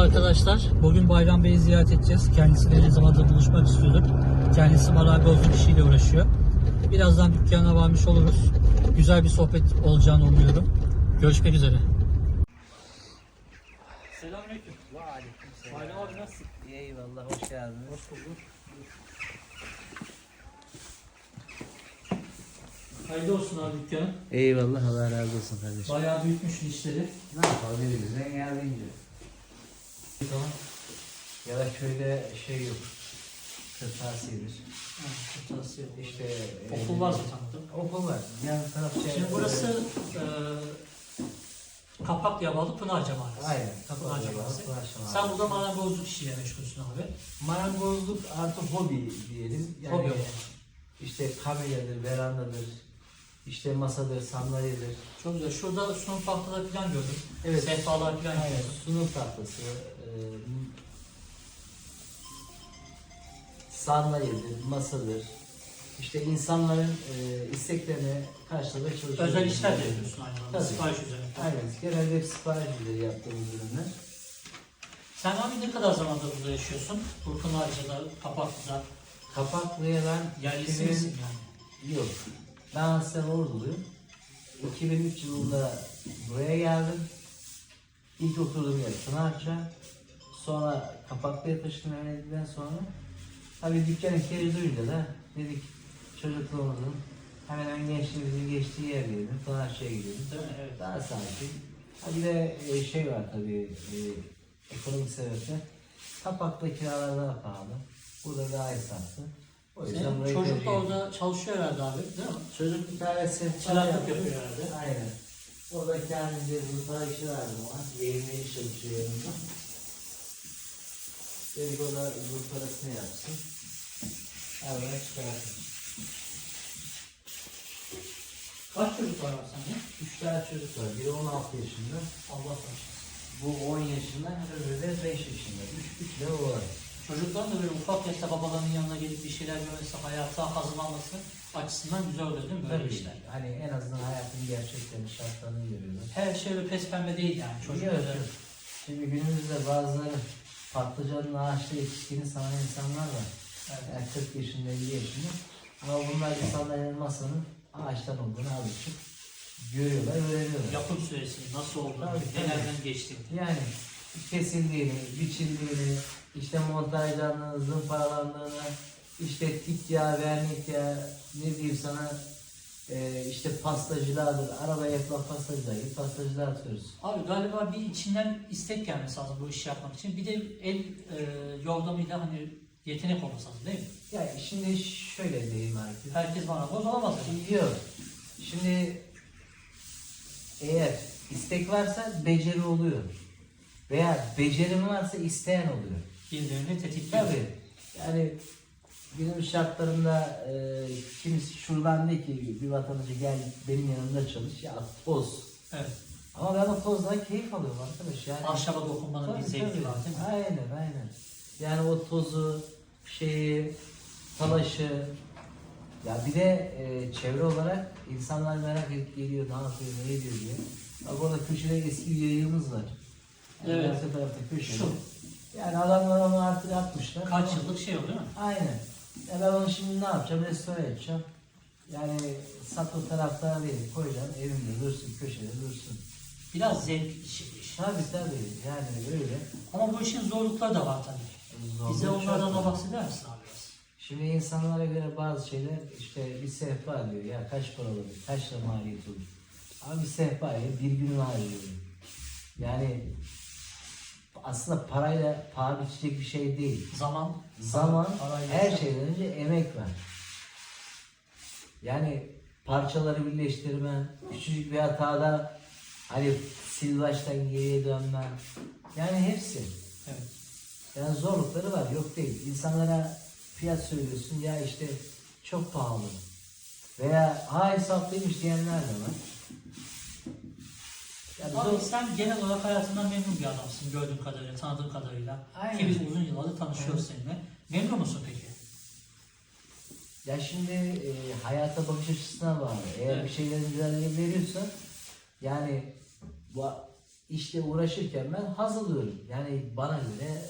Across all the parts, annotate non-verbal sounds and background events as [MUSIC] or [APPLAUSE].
Arkadaşlar. Bugün Bayram Bey'i ziyaret edeceğiz. Kendisiyle ne zamandır buluşmak istiyorduk. Kendisi marangozluk işiyle uğraşıyor. Birazdan dükkana varmış oluruz. Güzel bir sohbet olacağını umuyorum. Görüşmek üzere. Selamünaleyküm. Aleykümselam. Bayram abi nasılsın? Eyvallah hoş geldiniz. Hoş bulduk. Hayırlı olsun abi dükkanın. Eyvallah Allah razı olsun kardeşim. Bayağı büyütmüş işleri. Ne yapalım elimizden geldiğince. Tamam. Ya da köyde şey yok. Kırtasiyedir. Tavsiye İşte Okul e, varsa tanıdım. Okul var. Yan taraf şey. Şimdi burası e, Kapak Yabalı Pınarca Mahallesi. Aynen. Pınarca Mahallesi. Sen burada marangozluk işiyle meşgulsün abi. Marangozluk artı hobi diyelim. Yani Hobi olarak. işte kamelyadır, verandadır, işte masadır, sandalyedir. Çok güzel. Şurada sunum tahtaları falan gördüm. Evet. Sehpalar falan Aynen. gördüm. Sunum tahtası, e, sandalyedir, masadır. İşte insanların e, isteklerine karşılamaya çalışıyoruz. Özel işler de yapıyorsun aynı zamanda. Tabii. Sipariş üzerine. Aynen. Genelde hep sipariş üzeri yaptığımız ürünler. Sen abi ne kadar zamandır burada yaşıyorsun? Bu Pınarca'da, Kapaklı'da. Kapaklı'ya ben Yerlisi 2000 misin yani? Yok. Ben aslen Orduluyum. 2003 yılında buraya geldim. İlk oturduğum yer Pınarca. Sonra Kapaklı'ya taşındım evlendikten sonra. Tabii dükkan ihtiyacı duyunca da dedik çocukluğumuzun hemen hemen gençliğimizin geçtiği yer gidelim. Değil mi? Evet. Daha sakin. Ha bir de e, şey var tabii e, ekonomik sebepler. Kapaklı kiralar daha pahalı. Burada daha esaslı. O yüzden çocuk da orada çalışıyor herhalde abi değil mi? Çocuk bir tanesi Çıraklık yapıyor herhalde. Aynen. O da kendince zıpara işi verdi ona. Yayınlayı çalışıyor yanımda. Dedik o da zıparasını yapsın. Hemen çıkartın. Kaç çocuk var abi sende? Üç tane çocuk var. Biri 16 yaşında. Allah başlasın. Bu 10 yaşında, öbürü de 5 yaşında. Üç, üç de o var. Çocukların da böyle ufak yaşta babalarının yanına gelip bir şeyler görmesi, hayata hazırlanması açısından güzel oluyor değil mi böyle Tabii. işler? Hani en azından hayatın gerçeklerini, şartlarını görüyorlar. Her şey öyle pes pembe değil yani. Çocuk Yok, özel. yok. Şimdi günümüzde bazıları patlıcanın ağaçta yetiştiğini sanan insanlar var. Yani 40 yaşında, 50 yaşında. Ama bunlar insanların masanın ağaçtan olduğunu buçuk görüyorlar, öğreniyorlar. Yapım süresi nasıl oldu, Tabii, tabii. nelerden geçti. Yani kesildiğini, biçildiğini, işte montajlandığını, zımparalandığını, işte tik yağı, vernik yağı, ne diyeyim sana, e, işte pastacılardır, araba yapılan pastacılar gibi pastacılar atıyoruz. Abi galiba bir içinden istek gelmesi lazım bu işi yapmak için. Bir de el e, yordamıyla hani yetenek olması lazım değil mi? Yani şimdi şöyle diyeyim artık. Herkes bana boz olamaz yani. Yok. Şimdi eğer istek varsa beceri oluyor. Veya becerim varsa isteyen oluyor. Birbirini tetikliyor. Tabii. Yani günümüz şartlarında e, kimisi şuradan de ki bir vatandaşı gel benim yanımda çalış ya toz. Evet. Ama ben o tozdan keyif alıyorum arkadaş. Yani, Ahşaba dokunmanın bir Tabii, zevki tabii. var değil mi? Aynen aynen. Yani o tozu, şeyi, talaşı, ya bir de e, çevre olarak insanlar merak edip geliyor, ne yapıyor, ne ediyor diye. Bak orada köşede eski bir yayığımız var. Yani Evet. Arka tarafta köşede. Şu. Yani adamlar onu artık atmışlar. Kaç yıllık şey o değil mi? Aynen. Ya ben onu şimdi ne yapacağım? Restore edeceğim. Yani satı taraftarı değil. Koyacağım evimde dursun, köşede dursun. Biraz zevk işi iş. Tabii tabii. Yani öyle. Ama bu işin zorlukları da var tabii. Zorluk Bize onlardan da bahseder misin abi? Şimdi insanlara göre bazı şeyler işte bir sehpa diyor ya kaç para olur, kaç lira maliyet olur. Ama bir sehpaya bir gün harcıyor. Yani aslında parayla paha biçecek bir şey değil. Zaman, Zaman parayla her şeyden önce emek var. Yani parçaları birleştirmen, küçücük bir hatada hani sil baştan geriye dönmen. Yani hepsi. Evet. Yani zorlukları var, yok değil. İnsanlara fiyat söylüyorsun, ya işte çok pahalı. Veya ha hesaplıymış diyenler de var. Abi zor, sen genel olarak hayatından memnun bir adamsın gördüğüm kadarıyla, tanıdığım kadarıyla. Aynen. Ki biz uzun yıllardır tanışıyoruz seninle. Memnun musun peki? ya şimdi e, hayata bakış açısına bağlı. Eğer Evet. bir şeylerin güzelliğini veriyorsa yani bu işle uğraşırken ben haz alıyorum. Yani bana göre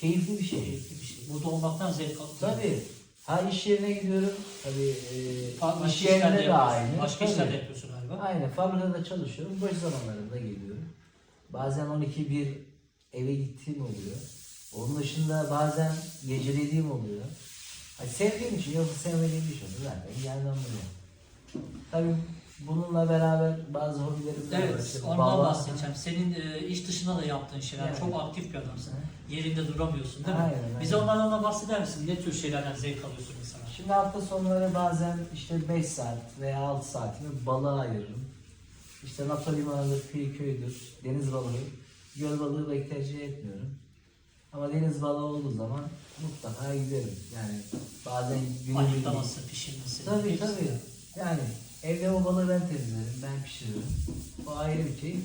keyifli bir şey. Keyifli bir şey. Burada olmaktan zevk alıyorum. Tabii. Ha iş yerine gidiyorum. Tabii e, Başka iş işler de yerinde de yapıyorsun. aynı. Başka işler de yapıyorsun galiba. Aynen. Fabrikada çalışıyorum. Boş zamanlarımda geliyorum. Bazen 12-1 eve gittiğim oluyor. Onun dışında bazen gecelediğim oluyor. Hani sevdiğim için yoksa sevmediğim bir şey olur. Zaten gelmem buraya. Tabii bununla beraber bazı hobilerim de var. Evet, İşte ondan bağlantı- bahsedeceğim. Senin e, iş dışında da yaptığın şeyler, Yani. çok aktif bir adamsın. Yerinde duramıyorsun değil mi? Aynen, aynen. Bize onlardan da bahseder misin? Ne tür şeylerden zevk alıyorsun mesela? Şimdi hafta sonları bazen işte 5 saat veya 6 saatimi balığa ayırırım. İşte NATO limanıdır, kıyı köydür, deniz balığı. Göl balığı pek tercih etmiyorum. Ama deniz balığı olduğu zaman mutlaka giderim. Yani bazen günü Ayıklaması, pişirmesi. Tabii hepsi. tabii. Yani evde o balığı ben temizlerim, ben pişiririm. O ayrı bir şey.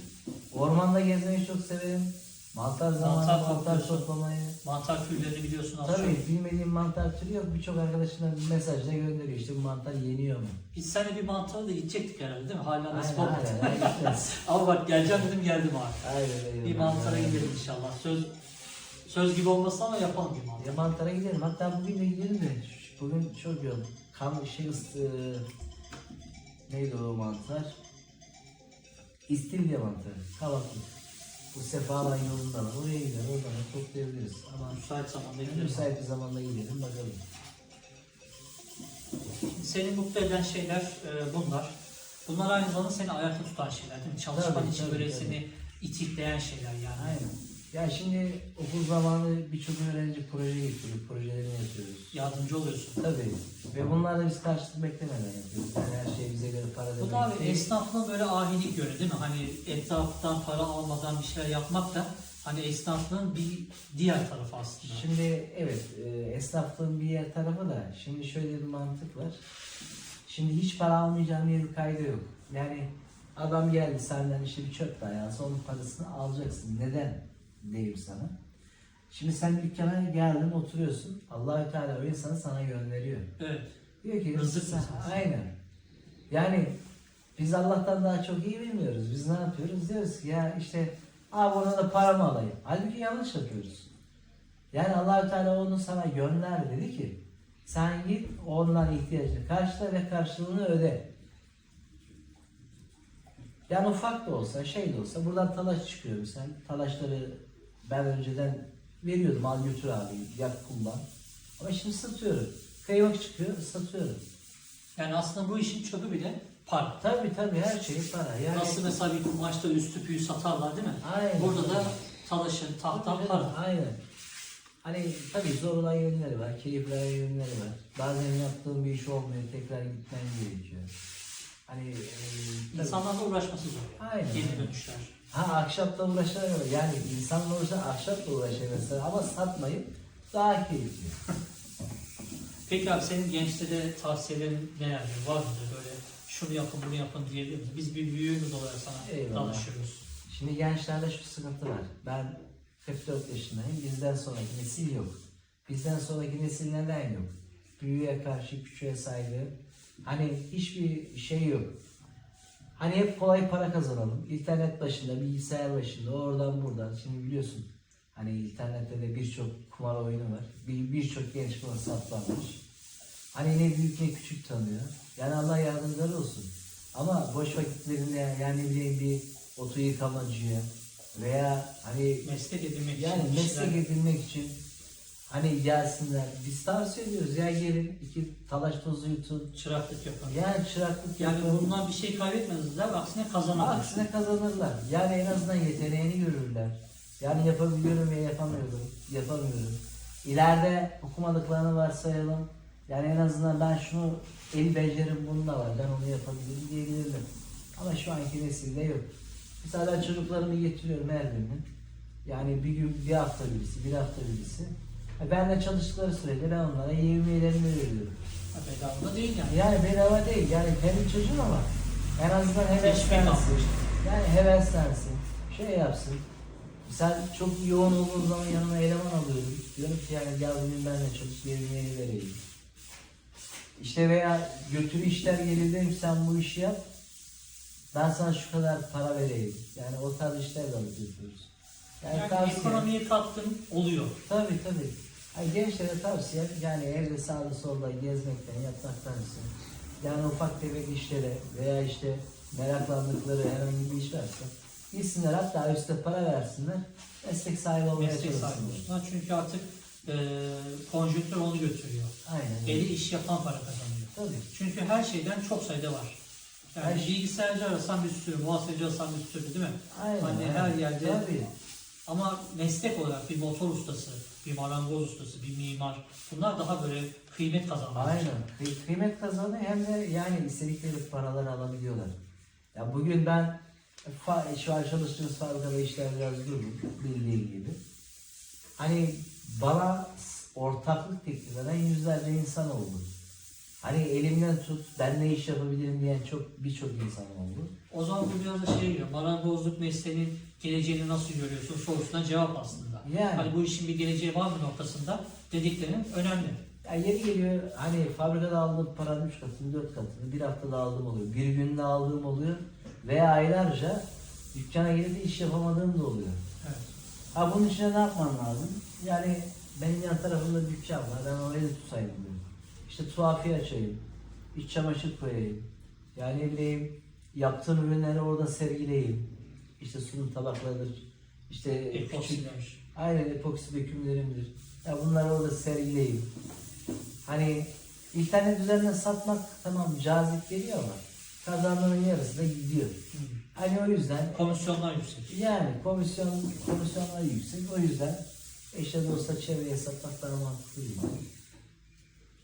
Ormanda gezmeyi çok severim. Mantar zamanı Mantar mantar, topluyorsun. toplamayı. Mantar türlerini biliyorsun az Tabii çok. bilmediğim mantar türü yok. Birçok arkadaşına mesajla gönderiyor. İşte bu mantar yeniyor mu? Biz seninle bir mantara da gidecektik herhalde değil mi? Hala nasip Aynen olmadı. aynen. aynen. [LAUGHS] Ama bak geleceğim dedim geldim abi. Aynen öyle. Bir mantara gidelim inşallah. Söz söz gibi olmasın ama yapalım bir mantar. Ya mantara gidelim. Hatta bugün de gidelim de. Bugün çok yoğun. Kan şey ısı... Neydi o mantar? İstilye mantarı. Kavaklı. Bu sefalan yolunda var. Oraya gidelim. Oradan da toplayabiliriz. Ama müsait zamanda gidelim. müsait bir zamanda gidelim bakalım. Seni mutlu eden şeyler e, bunlar. Bunlar aynı zamanda seni ayakta tutan şeyler değil mi? Çalışman Tabii, için tabii, böyle tabii. seni itikleyen şeyler yani. Aynen. Ya şimdi okul zamanı birçok öğrenci proje getiriyor. Projelerini yapıyoruz. Yardımcı oluyorsun. Tabii. Ve bunlar da biz karşılık beklemeden yapıyoruz. Yani her şey bize göre para Bu demek da abi değil. esnaflığın böyle ahilik yönü değil mi? Hani etraftan para almadan bir şeyler yapmak da hani esnaflığın bir diğer tarafı aslında. Şimdi evet e, esnaflığın bir yer tarafı da şimdi şöyle bir mantık var. Şimdi hiç para almayacağım diye bir kaydı yok. Yani adam geldi senden işte bir çöp dayansa onun parasını alacaksın. Neden diyeyim sana. Şimdi sen dükkana geldin oturuyorsun. Allahü Teala o insanı sana gönderiyor. Evet. Diyor ki Rızık sen- aynen. Yani biz Allah'tan daha çok iyi bilmiyoruz. Biz ne yapıyoruz? Diyoruz ki ya işte abi ona da para mı alayım? Halbuki yanlış yapıyoruz. Yani Allahü Teala onu sana gönder dedi ki sen git ondan ihtiyacını karşıla ve karşılığını öde. Yani ufak da olsa şey de olsa buradan talaş çıkıyor sen talaşları ben önceden veriyordum al götür abi yak kullan. Ama şimdi satıyorum. Kaymak çıkıyor satıyorum. Yani aslında bu işin çöpü bile para. Tabii tabii her şey para. Yani Nasıl mesela bir kumaşta üstü püyü satarlar değil mi? Aynen. Burada da talaşın, tahtan Tabii, para. Aynen. Hani tabii zor olan yönleri var, keyifli olan yönleri var. Bazen yaptığın bir iş olmuyor, tekrar gitmen gerekiyor. Hani e, tabii. İnsanlarla uğraşması zor. Aynen, Geri dönüşler. Ha akşamda uğraşamıyor. Yani insanla uğraşan akşamda uğraşamıyor. Ama satmayıp daha keyifli. Peki abi senin gençlere tavsiyelerin nelerdir? Var mıdır böyle şunu yapın bunu yapın diyebilir misin? Biz bir büyüğümüz olarak sana Eyvallah. danışıyoruz. Şimdi gençlerde şu sıkıntı var. Ben 44 yaşındayım. Bizden sonraki nesil yok. Bizden sonraki nesil neden yok? Büyüğe karşı küçüğe saygı. Hani hiçbir şey yok. Hani hep kolay para kazanalım. İnternet başında, bilgisayar başında, oradan buradan. Şimdi biliyorsun hani internette de birçok kumar oyunu var. Bir Birçok genç buna saplanmış. Hani ne büyük ne küçük tanıyor. Yani Allah yardımcıları olsun. Ama boş vakitlerinde yani bileyim bir otu yıkamacıya veya hani Meslek edinmek yani için meslek edinmek için hani gelsinler. Biz tavsiye ediyoruz ya gelin iki talaş tozu yutun. çıraklık yapın. Yani çıraklık Yani yapın. bundan bir şey kaybetmezler, aksine kazanırlar. Aksine kazanırlar. Yani en azından yeteneğini görürler. Yani yapabiliyorum ya yapamıyorum. Yapamıyorum. İleride okumadıklarını varsayalım. Yani en azından ben şunu el becerim bununla var. Ben onu yapabilirim diyebilirler. Ama şu anki nesilde yok. Mesela ben çocuklarımı getiriyorum her birinin. Yani bir gün bir hafta birisi, bir hafta birisi. E, Benle çalıştıkları sürece ben onlara yevmiyelerini veriyorum. Ha, Bedava da değil yani. Yani bedava değil. Yani kendi çocuğun ama en azından heveslensin. Yani heveslensin. Şey yapsın. Sen çok yoğun olduğun zaman yanıma eleman alıyorum. Diyorum ki yani gel bugün benimle çalış, yemeğini vereyim. İşte veya götürü işler gelir dedim sen bu işi yap. Ben sana şu kadar para vereyim. Yani o tarz işler de yapıyoruz. Yani, Yani tavsiye- ekonomiye katkın oluyor. Tabii tabii. Yani gençlere tavsiye yani evde sağda solda gezmekten, yatmaktansa yani ufak tefek işlere veya işte meraklandıkları herhangi bir iş varsa gitsinler hatta üstte para versinler meslek sahibi olmaya Meslek sahibi çalışsınlar. olsunlar. Çünkü artık e, konjonktür onu götürüyor. Aynen. Eli iş yapan para kazanıyor. Tabii. Çünkü her şeyden çok sayıda var. Yani Her şey- bilgisayarcı arasan bir sürü, muhasebeci arasan bir sürü değil mi? Aynen. Hani aynen. her yerde- Tabii. Ama meslek olarak bir motor ustası, bir marangoz ustası, bir mimar bunlar daha böyle kıymet kazanıyor. Aynen. Kıy- kıymet kazanıyor hem de yani istedikleri paraları alabiliyorlar. Ya bugün ben fa- şu an çalıştığımız fabrikada işler biraz durdum bildiğin gibi. Hani bana ortaklık teklif eden yüzlerce insan oldu. Hani elimden tut, ben ne iş yapabilirim diyen çok birçok insan oldu. O zaman bu biraz da şey geliyor. Marangozluk mesleğinin geleceğini nasıl görüyorsun sorusuna cevap aslında. Yani. Hani bu işin bir geleceği var mı noktasında dediklerin önemli. Ya yeri geliyor hani fabrikada aldığım paranın 3 katını 4 katını bir haftada aldığım oluyor. Bir günde aldığım oluyor. Veya aylarca dükkana gelip iş yapamadığım da oluyor. Evet. Ha bunun için ne yapman lazım? Yani benim yan tarafımda dükkan var. Ben orayı da tutayım diyorum. İşte tuhafiye açayım. iç çamaşır koyayım. Yani ne bileyim yaptığım ürünleri orada sergileyeyim. İşte sunum tabaklarıdır. İşte küçük Epoksiler. Aynen epoksi dökümlerimdir. Ya bunları orada sergileyim. Hani internet üzerinden satmak tamam cazip geliyor ama kazandığının yarısı da gidiyor. Hmm. Hani o yüzden Komisyonlar yüksek. yani komisyon komisyonlar yüksek. O yüzden eşe dosta çevreye satmak daha mantıklı.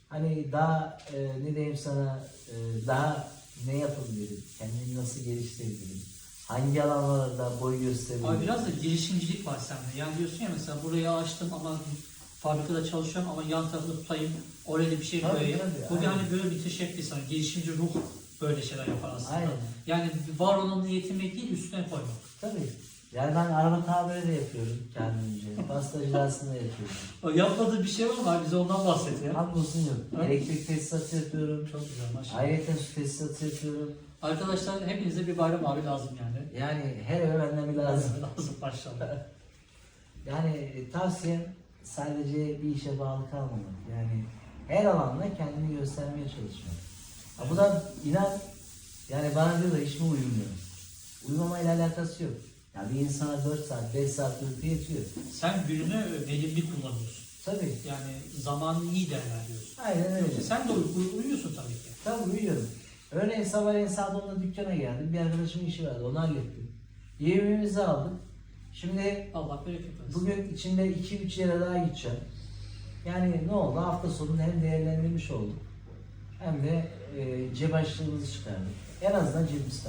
Hani daha e, ne diyeyim sana e, daha ne yapabilirim? Kendimi nasıl geliştirebilirim? Hangi alanlarda boy gösterebilirim? Abi biraz da girişimcilik var sende. Yani diyorsun ya mesela burayı açtım ama fabrikada çalışıyorum ama yan tarafını tutayım. Oraya da bir şey Tabii, koyayım. tabii, Bu bir hani böyle bir teşekkür sana. Girişimci ruh böyle şeyler yapar aslında. Aynen. Yani var olanı yetinmek değil üstüne koymak. Tabii. Yani ben araba tabiri de yapıyorum kendimce. [LAUGHS] Pastacılarsını da yapıyorum. O yapmadığı bir şey var mı? Bize ondan bahset ya. Hamdolsun yok. Ha? Elektrik tesisatı yapıyorum. Çok güzel maşallah. Ayrıca su tesisatı yapıyorum. Arkadaşlar hepinize bir bayram abi lazım yani. Yani her eve benden bir lazım. [LAUGHS] lazım maşallah. [LAUGHS] Yani e, tavsiyem sadece bir işe bağlı kalmamak. Yani her alanda kendini göstermeye çalışmak. Ha, bu da inan yani bana diyorlar mi uyumuyor? Uyumamayla alakası yok. Ya bir insana 4 saat, 5 saat uyku yetiyor. Sen gününü verimli kullanıyorsun. Tabii. Yani zamanını iyi değerlendiriyorsun. Aynen öyle. Sen de uy- uyuyorsun tabii ki. Tabii uyuyorum. Örneğin sabahleyin saat 10'da dükkana geldim. Bir arkadaşımın işi vardı. Onu hallettim. Yemeğimizi aldık. Şimdi Allah bereket versin. bugün içinde 2-3 yere daha gideceğim. Yani ne oldu? Hafta sonunu hem değerlendirmiş olduk. Hem de e, cep açlığımızı çıkardık. En azından cebimiz.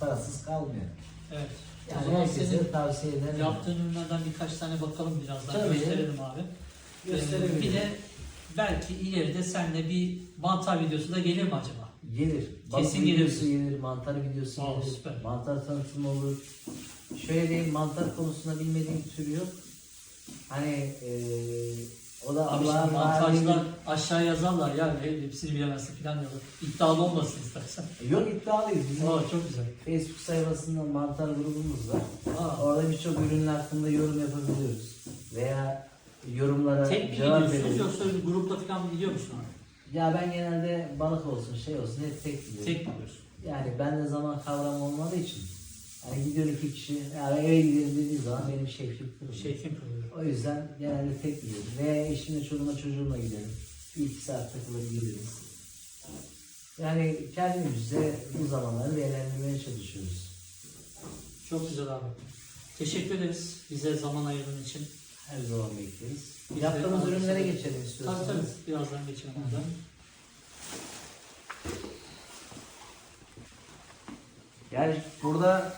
Parasız kalmıyor. Evet. Yani zaman herkese senin tavsiye ederim. yaptığın ürünlerden birkaç tane bakalım birazdan Tabii. gösterelim abi. Gösterebilirim. Ee, bir de belki ileride seninle bir mantar videosu da gelir mi acaba? Gelir. Kesin Balık gelir. videosu gelir. Mantar videosu Aa, gelir. süper. Mantar tanıtımı olur. Şöyle diyeyim mantar konusunda bilmediğim tür yok. Hani eee o da Abi Allah'ın şimdi mantarcılar verdiği- aşağı yazarlar ya hepsini bilemezsin falan diyorlar. İddialı olmasın istersen. Yok iddialıyız. Bizim Aa, çok güzel. Facebook sayfasında mantar grubumuz var. Aa, Orada birçok ürünün hakkında yorum yapabiliyoruz. Veya yorumlara tek mi cevap gidiyorsunuz veriyoruz. yoksa bir grupla falan gidiyor musun abi? Ya ben genelde balık olsun şey olsun hep tek gidiyorum. Tek gidiyorsun. Yani bende zaman kavramı olmadığı için. Yani gidiyor iki kişi, ya eve gidelim dediği zaman benim şevkim kırılıyor. Şevkin kırılıyor. O yüzden genelde tek gidiyorum. Veya eşimle çocuğuma çocuğumla giderim. Bir iki saat takılır geliriz. Yani kendimizce bu zamanları değerlendirmeye çalışıyoruz. Çok güzel abi. Teşekkür ederiz bize zaman ayırdığın için. Her zaman bekleriz. Biz Yaptığımız ürünlere geçelim Tabii istiyorsanız. tabii. Birazdan geçelim oradan. Yani burada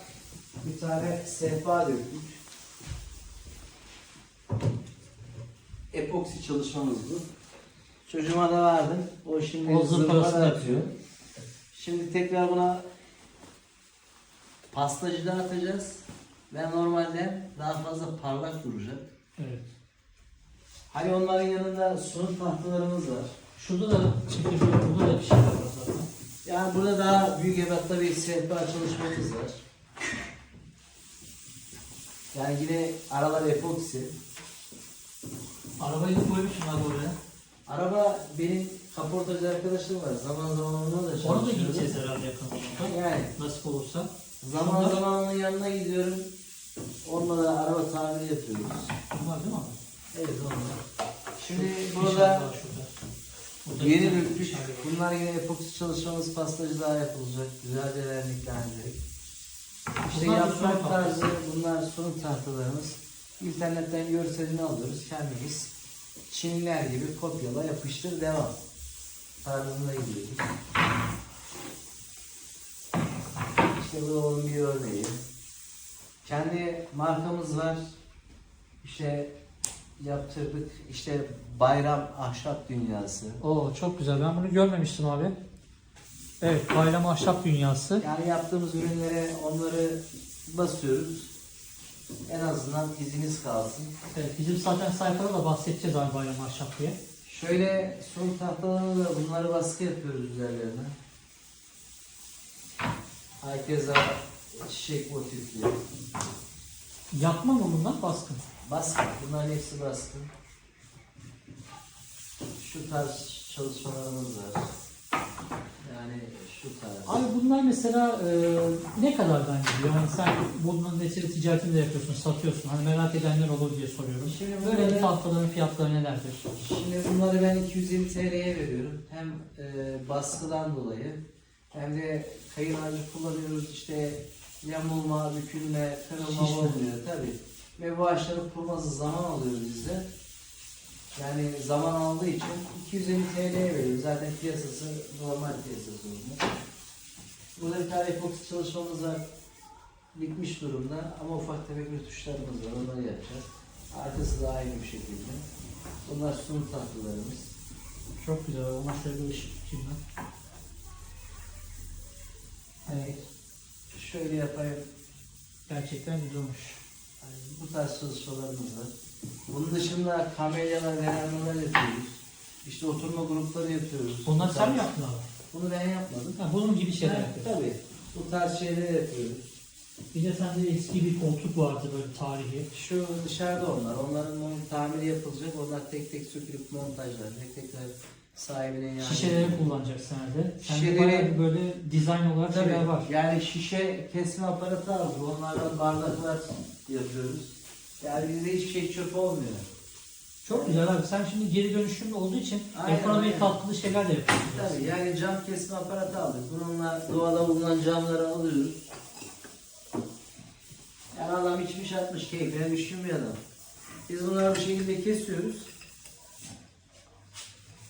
bir tane sehpa döktük. Epoksi çalışmamız bu. Çocuğuma da verdim. O şimdi O zırparasını zırpara yapıyor. Şimdi tekrar buna pastacıda atacağız. Ve normalde daha fazla parlak duracak. Evet. Hani onların yanında sunum tahtalarımız var. Şurada da çekim, burada da bir şey var zaten. Yani burada daha büyük ebatta bir sehpa çalışmamız var. Yani yine aralar epoksi. Arabayı da koymuşum abi oraya. Araba benim kaportacı arkadaşım var. Zaman zaman onunla da çalışıyorum. Orada gideceğiz herhalde yakın zamanda. Yani Nasip olursa. zaman Şunlar- zaman onun yanına gidiyorum. Onunla da araba tamiri yapıyoruz. Bunlar değil mi abi? Evet onlar. Şimdi Şu burada dışarıda, şurada. Burada yeni bir döktük. var. Bunlar yine epoksi çalışmamız pastacılığa yapılacak. Güzelce verniklenecek. İşte Bunlar yaprak tarzı bunlar sunum tahtalarımız. İnternetten görselini alıyoruz kendimiz. Çinliler gibi kopyala yapıştır devam. Tarzında gidiyoruz. İşte bu onun bir örneği. Kendi markamız var. İşte yaptırdık. İşte bayram ahşap dünyası. Oo çok güzel. Ben bunu görmemiştim abi. Evet, Bayram Ahşap Dünyası. Yani yaptığımız ürünlere onları basıyoruz. En azından iziniz kalsın. Evet, bizim zaten sayfada da bahsedeceğiz abi Bayram Ahşap diye. Şöyle sunum tahtalarına da bunları baskı yapıyoruz üzerlerine. Herkese çiçek motifli. Yapma mı bunlar baskın? Baskı. Bunların hepsi baskı. Şu tarz çalışmalarımız var. Yani şu tarz. Abi bunlar mesela e, ne kadardan gidiyor? Yani sen bunun neticede ticaretini de yapıyorsun, satıyorsun. Hani merak edenler olur diye soruyorum. Şimdi Böyle bunları- bir tahtaların fiyatları nelerdir? Şimdi bunları ben 250 TL'ye veriyorum. Hem e, baskıdan dolayı hem de kayın ağacı kullanıyoruz. İşte yamulma, bükülme, kırılma Şişme. olmuyor tabi. Ve bu ağaçların kurması zaman alıyor bizde. Yani zaman aldığı için 250 TL'ye veriyoruz. Zaten piyasası normal piyasası bunun. Burada bir tane epoksi çalışmamız var. Bitmiş durumda ama ufak tefek rötuşlarımız var. Onları yapacağız. Arkası da aynı bir şekilde. Bunlar sunum tahtalarımız. Çok güzel. Ona şöyle bir ışık tutayım ben. Evet. Şöyle yapayım. Gerçekten güzel olmuş. Yani bu tarz çalışmalarımız var. Bunun dışında kamelyalar, verandalar yapıyoruz. İşte oturma grupları yapıyoruz. Bunlar Bu sen mi yaptın abi? Bunu ben yapmadım. Ha, bunun gibi şeyler Ha, yapıyorsun. tabii. Bu tarz şeyleri yapıyoruz. Bir de sende eski bir koltuk vardı böyle tarihi. Şu dışarıda onlar. Onların mont tamiri yapılacak. Onlar tek tek sökülüp montajlar. Tek tek sahibine yani. Şişeleri kullanacaksın herhalde. Sende Şişeleri- bayağı bir böyle dizayn olarak Tabii. şeyler var. Yani şişe kesme aparatı aldık. Onlardan bardaklar yapıyoruz. Yani bizde hiçbir şey çöp olmuyor. Çok güzel abi. Sen şimdi geri dönüşümlü olduğu için Aynen, ekonomiye aynen. katkılı şeyler de yapıyorsun. Tabii yani cam kesme aparatı aldık. Bununla doğada bulunan camları alıyoruz. Yani adam içmiş atmış keyfine düşünmüyor adam. Biz bunları bu şekilde kesiyoruz.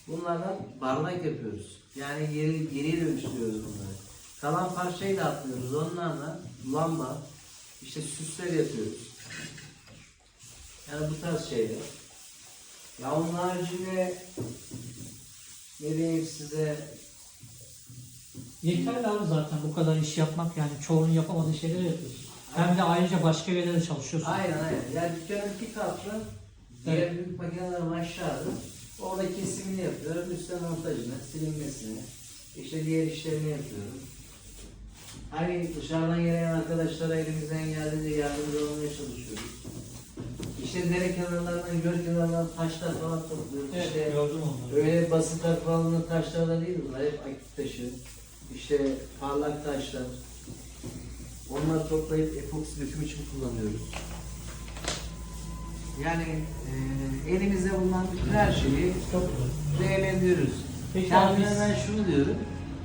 Bunlardan bardak yapıyoruz. Yani geri, geriye dönüştürüyoruz bunları. Kalan parçayı da atlıyoruz. Onlarla lamba, işte süsler yapıyoruz. Yani bu tarz şeyler. Ya onun haricinde ne diyeyim size Yeterli abi zaten bu kadar iş yapmak yani çoğunun yapamadığı şeyleri yapıyorsun. Hem de ayrıca başka bir yerde de çalışıyorsun. Aynen aynen. Yani dükkanın iki katlı, diğer büyük makinelerim aşağıda. Orada kesimini yapıyorum, üstten montajını, silinmesini, işte diğer işlerini yapıyorum. Hani dışarıdan gelen arkadaşlara elimizden geldiğince yardımcı olmaya çalışıyoruz. İşte dere kenarlarından, göl kenarlarından taşlar falan topluyoruz. Evet, işte gördüm onları. öyle basit akvalının taşlar da değil bunlar, hep akit taşı. İşte parlak taşlar. Onları toplayıp epoksi döküm için kullanıyoruz. Yani e, elimizde bulunan bütün her şeyi değerlendiriyoruz. Peki abi ben şunu diyorum.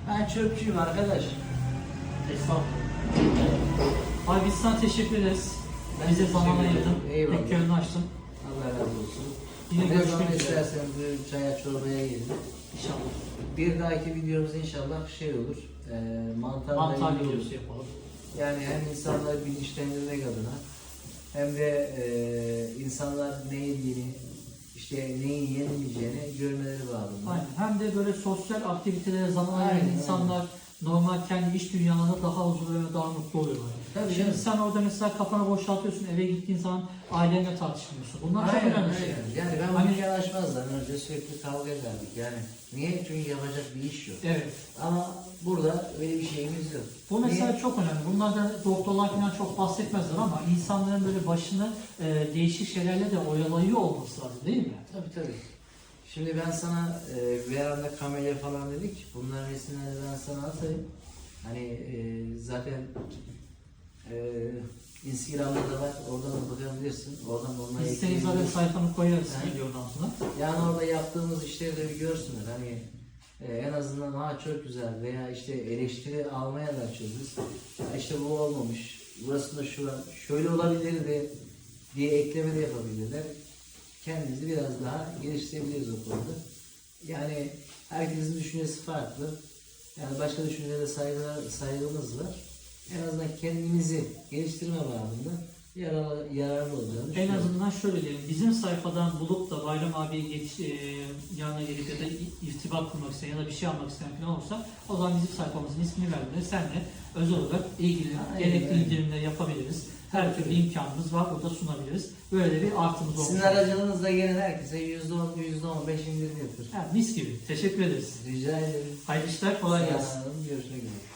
Ben çöpçüyüm arkadaş. Estağfurullah. Abi biz sana teşekkür ederiz. Bize zaman ayırdın. Eyvallah. Dükkanını açtın. Allah razı olsun. Yine ne görüşmek zaman üzere. istersen bir çaya çorbaya gelin. İnşallah. Bir dahaki videomuz inşallah şey olur. E, mantarla Mantar ilgili olur. videosu yapalım. Yani hem insanları bilinçlendirmek adına hem de e, insanlar ne yediğini, işte neyin yenmeyeceğini görmeleri bağlı. Aynen. Hem de böyle sosyal aktivitelere zaman ayıran Aynen, insanlar normal kendi iş dünyalarında daha huzurlu ve daha mutlu oluyorlar. Tabii Şimdi canım. sen orada mesela kafanı boşaltıyorsun, eve gittiğin zaman ailenle tartışmıyorsun. Bunlar çok Aynen, önemli şeyler. Yani ben Hani- hani, açmazdan önce sürekli kavga ederdik. Yani niye? Çünkü yapacak bir iş yok. Evet. Ama burada öyle bir şeyimiz yok. Bu mesela Niye? çok önemli. Bunlardan doktorlar falan çok bahsetmezler ama insanların böyle başını e, değişik şeylerle de oyalayıyor olması lazım değil mi? Tabii tabii. Şimdi ben sana e, bir arada kamelya falan dedik. Bunların resimlerini ben sana atayım. Hani e, zaten e, Instagram'da da var. Oradan da bakabilirsin. Oradan da onları senin zaten ekleyebilirsin. sayfanı koyarız Evet. videonun altına. Yani orada yaptığımız işleri de bir görsünler. Hani e, en azından ha çok güzel veya işte eleştiri almaya da açıyoruz. Ya işte bu olmamış. Burasında şu. Şöyle olabilirdi diye ekleme de yapabilirler. Kendimizi biraz daha geliştirebiliriz o konuda. Yani herkesin düşüncesi farklı. Yani başka düşüncelere saygı, saygımız var. En azından kendimizi geliştirme bağlamında yararlı, yararlı olacağını En azından şöyle diyelim, bizim sayfadan bulup da Bayram abiye yetiş, e, yanına gelip ya da irtibat kurmak isteyen ya da bir şey almak isteyen falan olursa o zaman bizim sayfamızın ismini verdiğinde senle özel olarak ilgili Aynen, gerekli aynen. indirimleri yapabiliriz. Her türlü imkanımız var, burada sunabiliriz. Böyle bir artımız olmuş. Sizin aracılığınızla gelen herkese %10, %15 indirim yapıyoruz. Ha, mis gibi. Teşekkür ederiz. Rica ederim. Hayırlı işler, kolay gelsin. Olun, Görüşmek üzere.